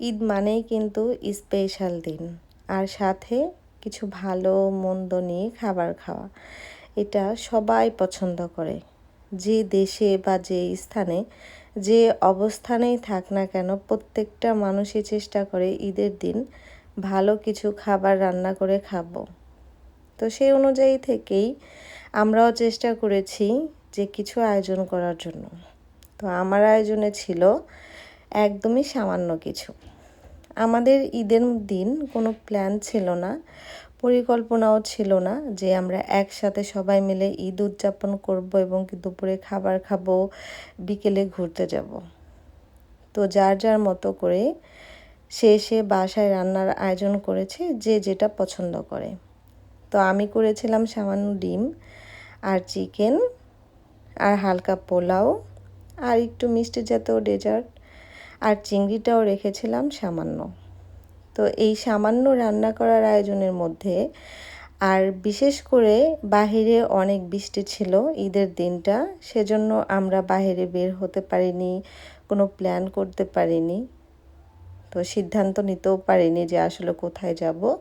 ঈদ মানেই কিন্তু স্পেশাল দিন। আর সাথে কিছু ভালো, মন্দ নিয়ে খাবার খাওয়া। এটা সবাই পছন্দ করে। যে দেশে বা যে স্থানে, যে অবস্থানেই থাক না কেন প্রত্যেকটা মানুষই চেষ্টা করে ঈদের দিন ভালো কিছু খাবার রান্না করে খাব। তো সেই অনুযায়ী থেকেই আমরাও চেষ্টা করেছি যে কিছু আয়োজন করার জন্য। তো আমার আয়োজনে ছিল একদমই সামান্য কিছু। আমাদের ঈদের দিন কোনো প্ল্যান ছিল না, পরিকল্পনাও ছিল না যে আমরা একসাথে সবাই মিলে ঈদ উদযাপন করব এবং দুপুরে খাবার খাব, বিকেলে ঘুরতে যাব। তো যার যার মতো করে সে সে বাসায় রান্নার আয়োজন করেছে যে যেটা পছন্দ করে। তো আমি করেছিলাম সামান্য ডিম, আর চিকেন, আর হালকা পোলাও, আর একটু মিষ্টি জাতীয় ডেজার্ট আর চিংড়িটাও রেখেছিলাম সামান্য। তো এই সামান্য রান্না করার আয়োজনের মধ্যে আর বিশেষ করে বাহিরে অনেক বৃষ্টি ছিল ঈদের দিনটা, সেজন্য আমরা বাহিরে বের হতে পারিনি, কোনো প্ল্যান করতে পারিনি। তো সিদ্ধান্ত নিতেও পারিনি যে আসলে কোথায় যাব।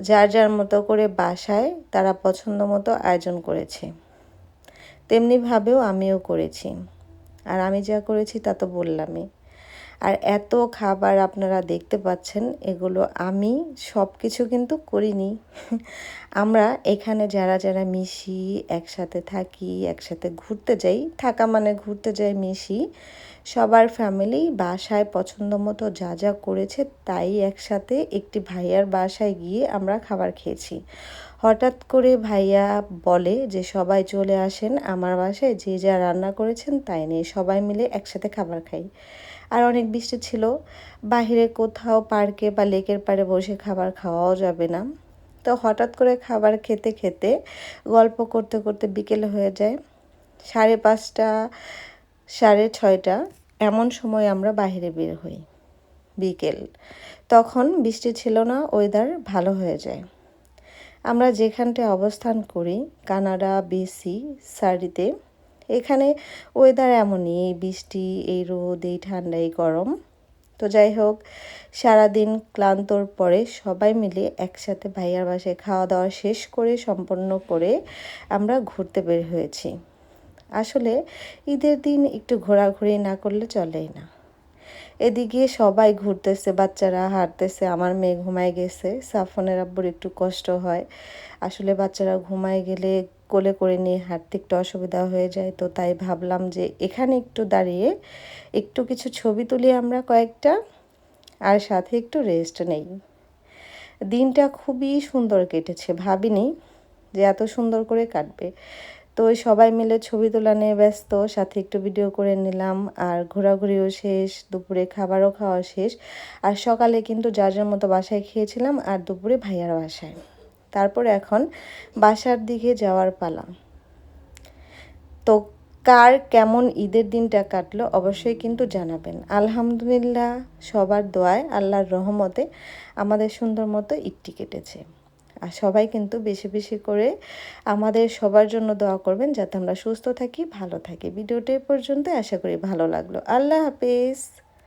যার যার মতো করে বাসায় তারা পছন্দ মতো আয়োজন করেছে। তেমনিভাবেও আমিও করেছি। আর আমি যা করেছি তা তো বললামই। আর এত খাবার আপনারা দেখতে পাচ্ছেন, এগুলো আমি সব কিছু কিন্তু করিনি। আমরা এখানে যারা যারা মিশি একসাথে থাকি, একসাথে ঘুরতে যাই, থাকা মানে ঘুরতে যাই মিশি, সবার ফ্যামিলি বাসায় পছন্দ মতো যা যা করেছে তাই একসাথে একটি ভাইয়ার বাসায় গিয়ে আমরা খাবার খেয়েছি। হঠাৎ করে ভাইয়া বলে যে সবাই চলে আসেন আমার বাসায়, যে যা রান্না করেছেন তাই নিয়ে সবাই মিলে একসাথে খাবার খাই। আর অনেক বৃষ্টি ছিল। বাহিরে কোথাও পার্কে বা লেকের পাড়ে বসে খাবার খাওয়াও যাবে না। তো হঠাৎ করে খাবার খেতে খেতে গল্প করতে করতে বিকেল হয়ে যায়। সাড়ে পাঁচটা, সাড়ে ছয়টা এমন সময় আমরা বাহিরে বের হই বিকেল। তখন বৃষ্টি ছিল না ওয়েদার ভালো হয়ে যায়। আমরা যেখানটায় অবস্থান করি, কানাডা বিসি সারিতে এখানে ওয়েদার এমনই, এই বৃষ্টি, এই রোদ, এই ঠান্ডা, এই গরম। তো যাই হোক, সারাদিন ক্লান্তর পরে সবাই মিলে একসাথে ভাইয়ার বাসায় খাওয়া দাওয়া শেষ করে সম্পন্ন করে আমরা ঘুরতে বের হয়েছি। আসলে ঈদের দিন একটু ঘোরাঘুরি না করলে চলেই না। এদিকে সবাই ঘুরতেছে, বাচ্চারা হাঁটতেছে, আমার মেয়ে ঘুমায় গেছে। সাফনের আব্বুর একটু কষ্ট হয়। আসলে বাচ্চারা ঘুমায় গেলে কোলে করে নিয়ে হাঁটতে একটু অসুবিধা হয়ে যায়। তো তাই ভাবলাম যে এখানে একটু দাঁড়িয়ে একটু কিছু ছবি তুলি আমরা কয়েকটা, আর সাথে একটু রেস্ট নেই। দিনটা খুবই সুন্দর কেটেছে, ভাবিনি যে এত সুন্দর করে কাটবে। তো সবাই মিলে ছবি তোলা নিয়ে ব্যস্ত, সাথে একটু ভিডিও করে নিলাম। আর ঘোরাঘুরিও শেষ, দুপুরে খাবারও খাওয়া শেষ। আর সকালে কিন্তু যার যার মতো বাসায় খেয়েছিলাম, আর দুপুরে ভাইয়ার বাসায়। তারপর এখন বাসার দিকে যাওয়ার পালা। তো কার কেমন ঈদের দিনটা কাটলো অবশ্যই কিন্তু জানাবেন। আলহামদুলিল্লাহ, সবার দোয়ায়, আল্লাহর রহমতে আমাদের সুন্দর মতো ঈদটি কেটেছে। আর সবাই কিন্তু বেশি বেশি করে আমাদের সবার জন্য দোয়া করবেন যাতে আমরা সুস্থ থাকি, ভালো থাকি। ভিডিওটি পর্যন্ত আশা করি ভালো লাগল। আল্লাহ হাফিজ।